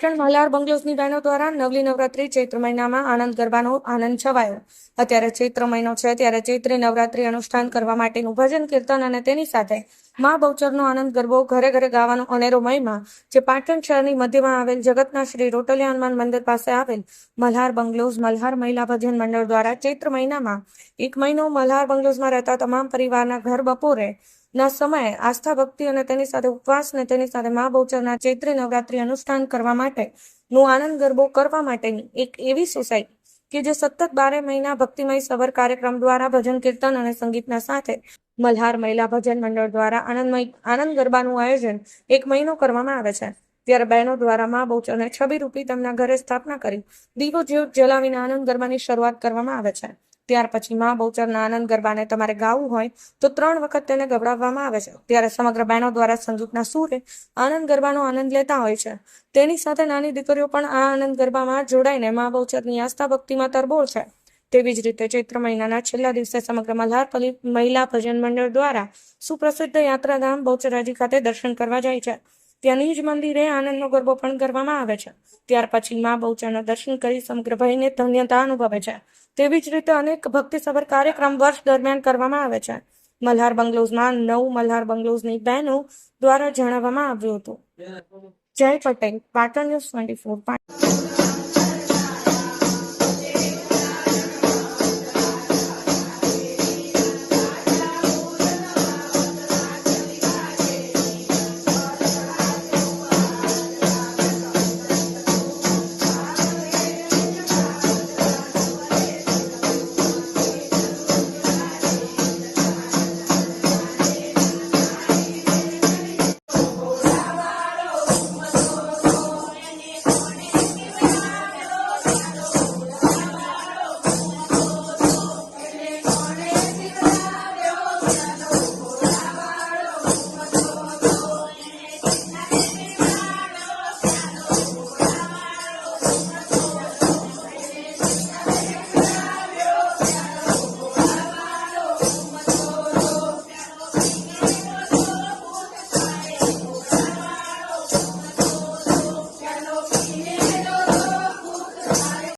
પાટણ મલ્હાર બંગલોઝની બહેનો દ્વારા નવલી નવરાત્રી ચૈત્ર મહિનામાં આનંદ ગરબાનો આનંદ છવાયો. અત્યારે ચૈત્ર મહિનો છે, ત્યારે ચૈત્રી નવરાત્રી અનુષ્ઠાન કરવા માટેનું ભજન, કીર્તન અને તેની સાથે મા બહુચરનો આનંદ ગરબો, ઘરે ઘરે ગાવાનો અનેરો મહિમા, જે પાટણ શહેરની મધ્યમાં આવેલ જગતના શ્રી રોટલિયા હનુમાન મંદિર પાસે આવેલ મલ્હાર બંગલોઝ મલ્હાર મહિલા ભજન મંડળ દ્વારા ચૈત્ર મહિનામાં એક મહિનો મલ્હાર બંગલોઝમાં રહેતા તમામ પરિવારના ઘર બપોરે ના સમયે આસ્થા ભક્તિ અને તેની સાથે ઉપવાસ અને તેની સાથે મા બહુચરના ચૈત્રી નવરાત્રી અનુષ્ઠાન કરવા માટે નું આનંદ ગરબો કરવા માટેની એક એવી સોસાયટી કે જે સતત બારે મહિના ભક્તિમય સબર કાર્યક્રમ દ્વારા ભજન કીર્તન અને સંગીતના સાથે મલ્હાર મહિલા ભજન મંડળ દ્વારા આનંદમય આનંદ ગરબાનું આયોજન એક મહિનો કરવામાં આવે છે. ત્યારે બહેનો દ્વારા મા બહુચરને છબી રૂપી તેમના ઘરે સ્થાપના કરી દીવો જ્યોત જલાવીને આનંદ ગરબાની શરૂઆત કરવામાં આવે છે. ત્યાર પછી મા બહુચરના આનંદ ગરબાને તમારે ગાવું હોય તો ત્રણ વખત તેને ગવડાવવામાં આવે છે. ત્યારે સમગ્ર બહેનો દ્વારા સંગીતના સૂરે આનંદ ગરબાનો આનંદ લેતા હોય છે. તેની સાથે નાની દીકરીઓ પણ આ આનંદ ગરબામાં જોડાઈને મા બહુચરની આસ્થા ભક્તિમાં તરબોળ છે. તેવી જ રીતે ચૈત્ર મહિનાના છેલ્લા દિવસે સમગ્ર મલ્હાર મહિલા ભજન મંડળ દ્વારા સુપ્રસિદ્ધ યાત્રાધામ બહુચરાજી ખાતે દર્શન કરવા જાય છે. ત્યાંની જ મંદિરે આનંદનો ગરબો પણ કરવામાં આવે છે. ત્યાર પછી મા બહુચરના દર્શન કરી સમગ્ર ભયને ધન્યતા અનુભવે છે. તેવી જ રીતે અનેક ભક્તિસભર કાર્યક્રમ વર્ષ દરમિયાન કરવામાં આવે છે. મલ્હાર બંગલોઝમાં નવ મલ્હાર બંગલોઝની બહેનો દ્વારા જણાવવામાં આવ્યું હતું. Jay Patel Patan news twenty four